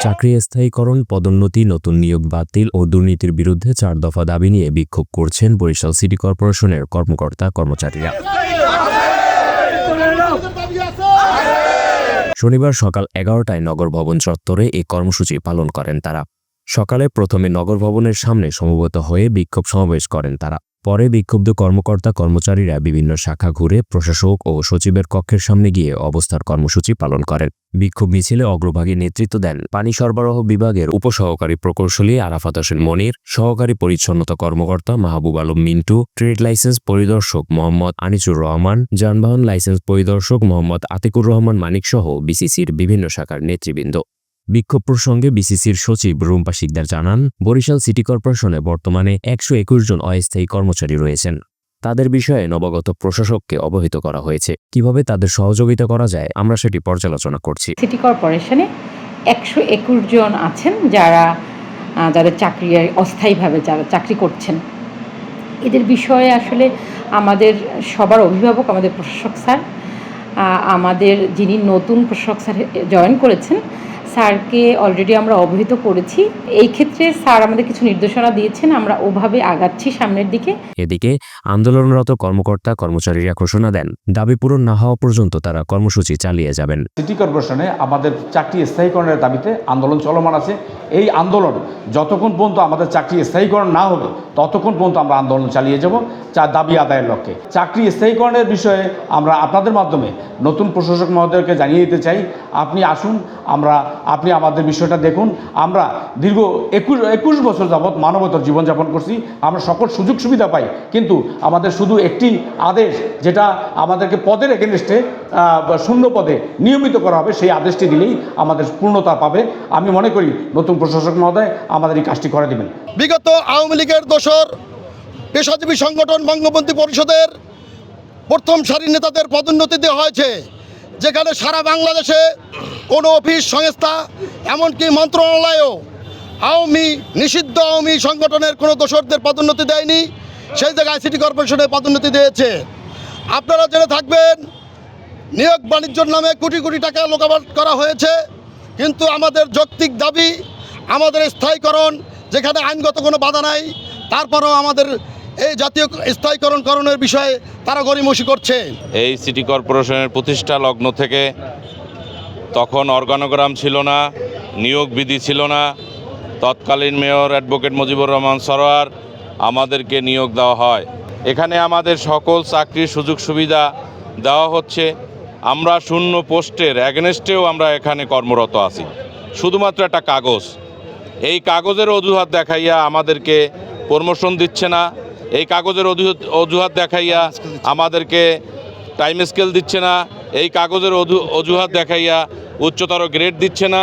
চাকরি স্থায়ীকরণ পদোন্নতি নতুন নিয়োগ বাতিল ও দুর্নীতির বিরুদ্ধে চার দফা দাবি নিয়ে বিক্ষোভ করছেন বরিশাল সিটি কর্পোরেশনের কর্মকর্তা কর্মচারীরা। শনিবার সকাল এগারোটায় নগর ভবন চত্বরে এই কর্মসূচি পালন করেন তারা। সকালে প্রথমে নগর ভবনের সামনে সমবেত হয়ে বিক্ষোভ সমাবেশ করেন তারা। পরে বিক্ষুব্ধ কর্মকর্তা, কর্মচারীরা বিভিন্ন শাখা ঘুরে প্রশাসক ও সচিবের কক্ষের সামনে গিয়ে অবস্থার কর্মসূচি পালন করেন। বিক্ষোভ মিছিলে অগ্রভাগে নেতৃত্ব দেন পানি সরবরাহ বিভাগের উপসহকারী প্রকৌশলী আরাফাত হোসেন মনির, সহকারী পরিচ্ছন্নতা কর্মকর্তা মাহবুব আলম মিন্টু, ট্রেড লাইসেন্স পরিদর্শক মোহাম্মদ আনিসুর রহমান, যানবাহন লাইসেন্স পরিদর্শক মোহাম্মদ আতিকুর রহমান মানিকসহ বিসিসির বিভিন্ন শাখার নেতৃবৃন্দ। বিক্ষোভ প্রসঙ্গে বিসিসির সচিব রুম্পা শিকদার জানান, বরিশাল সিটি কর্পোরেশনে বর্তমানে একশো একুশ জন অস্থায়ী কর্মচারী রয়েছেন। তাদের বিষয়ে নবাগত প্রশাসককে অবহিত করা হয়েছে। কীভাবে তাদের সহযোগিতা করা যায়, আমরা সেটি পর্যালোচনা করছি। সিটি কর্পোরেশনে একশো একুশ জন আছেন যারা যাদের চাকরি অস্থায়ীভাবে যারা চাকরি করছেন। এদের বিষয়ে আসলে আমাদের সবার অভিভাবক আমাদের প্রশাসক স্যার আমাদের যিনি নতুন প্রশাসক স্যার জয়েন করেছেন স্যারকে অলরেডি আমরা অবহিত করেছি। এই ক্ষেত্রে স্যার আমাদের কিছু নির্দেশনা দিয়েছেন আমরা ওভাবে আগাচ্ছি সামনের দিকে। এদিকে আন্দোলনরত কর্মকর্তা কর্মচারীরা ঘোষণা দেন দাবি পূরণ না হওয়া পর্যন্ত তারা কর্মসূচি চালিয়ে যাবেন। সিটি কর্পোরেশনে আমাদের চাকরি স্থায়ীকরণের দাবিতে আন্দোলন চলমান আছে। এই আন্দোলন যতক্ষণ পর্যন্ত আমাদের চাকরি স্থায়ীকরণ না হবে ততক্ষণ পর্যন্ত আমরা আন্দোলন চালিয়ে যাব যা দাবি আদায়ের লক্ষ্যে। চাকরি স্থায়ীকরণের বিষয়ে আমরা আপনাদের মাধ্যমে নতুন প্রশাসক মহোদয়কে জানিয়ে দিতে চাই। আপনি আসুন আমরা আপনি আমাদের বিষয়টা দেখুন। আমরা দীর্ঘ একুশ একুশ বছর যাবৎ মানবতর জীবনযাপন করছি। আমরা সকল সুযোগ সুবিধা পাই। কিন্তু আমাদের শুধু একটি আদেশ, যেটা আমাদেরকে পদের এগেনস্টে শূন্য পদে নিয়মিত করা হবে, সেই আদেশটি দিলেই আমাদের পূর্ণতা পাবে। আমি মনে করি নতুন প্রশাসক মহোদয় আমাদের এই কাজটি করে দেবেন। বিগত আওয়ামী লীগের দোসর পেশাজীবী সংগঠন বঙ্গবন্ধু পরিষদের প্রথম সারির নেতাদের পদোন্নতি দেওয়া হয়েছে। যেখানে সারা বাংলাদেশে কোনো অফিস সংস্থা, এমনকি মন্ত্রণালয়েও আওয়ামী, নিষিদ্ধ আওয়ামী সংগঠনের কোনো দোসরদের পদোন্নতি দেয়নি, সেই জায়গায় সিটি কর্পোরেশনে পদোন্নতি দিয়েছে। আপনারা জেনে থাকবেন, নিয়োগ বাণিজ্যর নামে কোটি কোটি টাকা লোকাবাদ করা হয়েছে, কিন্তু আমাদের যৌক্তিক দাবি, আমাদের স্থায়ীকরণ, যেখানে আইনগত কোনো বাধা নাই, তারপরেও আমাদের এই জাতীয় স্থায়ীকরণকরণের বিষয়ে তারা গরিমসি করছে। এই সিটি কর্পোরেশনের প্রতিষ্ঠা লগ্ন থেকে তখন অর্গানোগ্রাম ছিল না, নিয়োগ বিধি ছিল না। তৎকালীন মেয়র অ্যাডভোকেট মুজিবুর রহমান সরোয়ার, আমাদেরকে নিয়োগ দেওয়া হয়। এখানে আমাদের সকল চাকরির সুযোগ সুবিধা দেওয়া হচ্ছে। আমরা শূন্য পোস্টের অ্যাগনেস্টেও আমরা এখানে কর্মরত আছি। শুধুমাত্র একটা কাগজ। এই কাগজের অজুহাত দেখাইয়া আমাদেরকে প্রমোশন দিচ্ছে না। এই কাগজের অজুহাত দেখাইয়া আমাদেরকে টাইম স্কেল দিচ্ছে না, এই কাগজের অজু- অজুহাত দেখাইয়া উচ্চতর গ্রেড দিচ্ছে না।